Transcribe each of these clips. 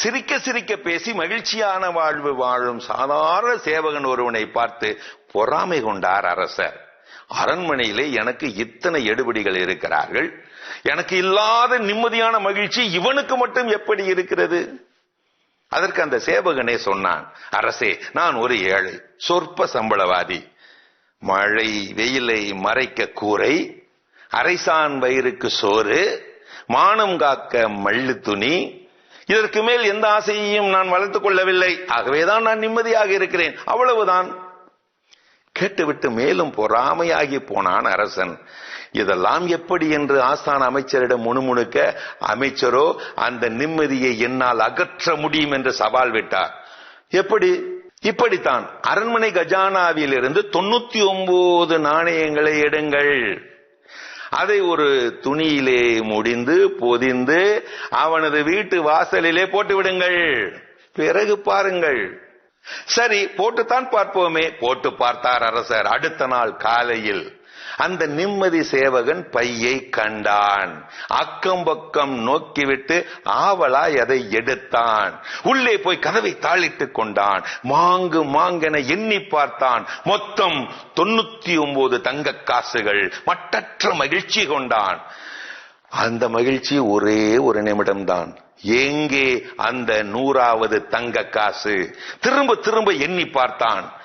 சிரிக்க சிரிக்க பேசி மகிழ்ச்சியான வாழ்வு வாழும் சாதாரண சேவகன் ஒருவனை பார்த்து பொறாமை கொண்டார் அரசர். அரண்மனையிலே எனக்கு இத்தனை எடுபடிகள் இருக்கிறார்கள். எனக்கு இல்லாத நிம்மதியான மகிழ்ச்சி இவனுக்கு மட்டும் எப்படி இருக்கிறது? அதற்கு அந்த சேவகனே சொன்னான் அரசே நான் ஒரு ஏழை சொற்ப சம்பளவாதி. மழை வெயிலை மறைக்க கூரை அரைசான் வயிறுக்கு சோறு மானம் காக்க மல்லு துணி இதற்கு மேல் எந்த ஆசையையும் நான் வளர்த்துக் கொள்ளவில்லை. ஆகவேதான் நான் நிம்மதியாக இருக்கிறேன். அவ்வளவுதான். கேட்டுவிட்டு மேலும் பொறாமையாகி போனான் அரசன். இதெல்லாம் எப்படி என்று ஆஸ்தான அமைச்சரிடம் முணுமுணுக்க அமைச்சரோ அந்த நிம்மதியை என்னால் அகற்ற முடியும் என்று சவால் விட்டார். எப்படி? இப்படித்தான். அரண்மனை கஜானாவில் இருந்து தொண்ணூத்தி ஒன்பது நாணயங்களை எடுங்கள். அதை ஒரு துணியிலே முடிந்து பொதிந்து அவனது வீட்டு வாசலிலே போட்டு விடுங்கள் பிறகு பாருங்கள். சரி போட்டுத்தான் பார்ப்போமே. போட்டு பார்த்தார் அரசர். அடுத்த நாள் காலையில் அந்த நிம்மதி சேவகன் பையை கண்டான். அக்கம் பக்கம் நோக்கிவிட்டு ஆவலா அதை எடுத்தான். உள்ளே போய் கதவை தாளிட்டுக் கொண்டான். மாங்கு மாங்கென எண்ணி பார்த்தான். மொத்தம் தொண்ணூத்தி ஒன்பது தங்க காசுகள். மட்டற்ற மகிழ்ச்சி கொண்டான். அந்த மகிழ்ச்சி ஒரே ஒரு நிமிடம்தான். எங்கே அந்த நூறாவது தங்க காசு? திரும்ப திரும்ப எண்ணி பார்த்தான்.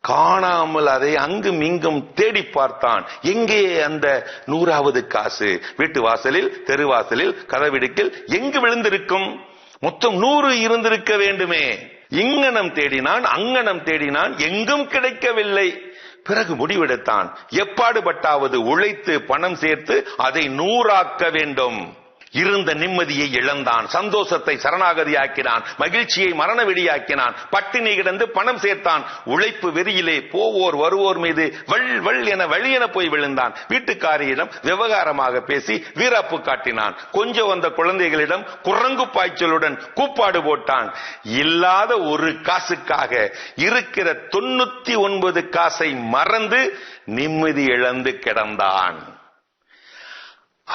காணாமல் அதை அங்கும் இங்கும் தேடி பார்த்தான். எங்கே அந்த நூறாவது காசு? வீட்டு வாசலில் தெருவாசலில் கதவிடுக்கில் எங்கு விழுந்திருக்கும்? மொத்தம் நூறு இருந்திருக்க வேண்டுமே. இங்கனம் தேடினான் அங்கனம் தேடினான் எங்கும் கிடைக்கவில்லை. பிறகு முடிவெடுத்தான். எப்பாடுபட்டாவது உழைத்து பணம் சேர்த்து அதை நூறாக்க வேண்டும். இருந்த நிம்மதியை இழந்தான் சந்தோஷத்தை சரணாகதியாக்கினான் மகிழ்ச்சியை மரண வெடியாக்கினான் பட்டினி கிடந்து பணம் சேர்த்தான் உழைப்பு வெறியிலே போவோர் வருவோர் மீது வள் வள் என வழியென போய் விழுந்தான். வீட்டுக்காரியிடம் விவகாரமாக பேசி வீராப்பு காட்டினான். கொஞ்சம் வந்த குழந்தைகளிடம் குரங்கு பாய்ச்சலுடன் கூப்பாடு போட்டான். இல்லாத ஒரு காசுக்காக இருக்கிற தொண்ணூத்தி ஒன்பது காசை மறந்து நிம்மதி இழந்து கிடந்தான்.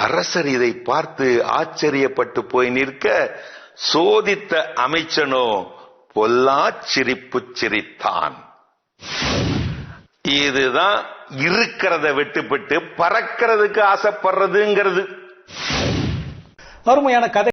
அரசர் இதை பார்த்து ஆச்சரியப்பட்டு போய் நிற்க சோதித்த அமைச்சனோ பொல்லா சிரிப்பு சிரித்தான். இதுதான் இருக்கிறத விட்டுவிட்டு பறக்கிறதுக்கு ஆசைப்படுறதுங்கிறது. அருமையான கதை.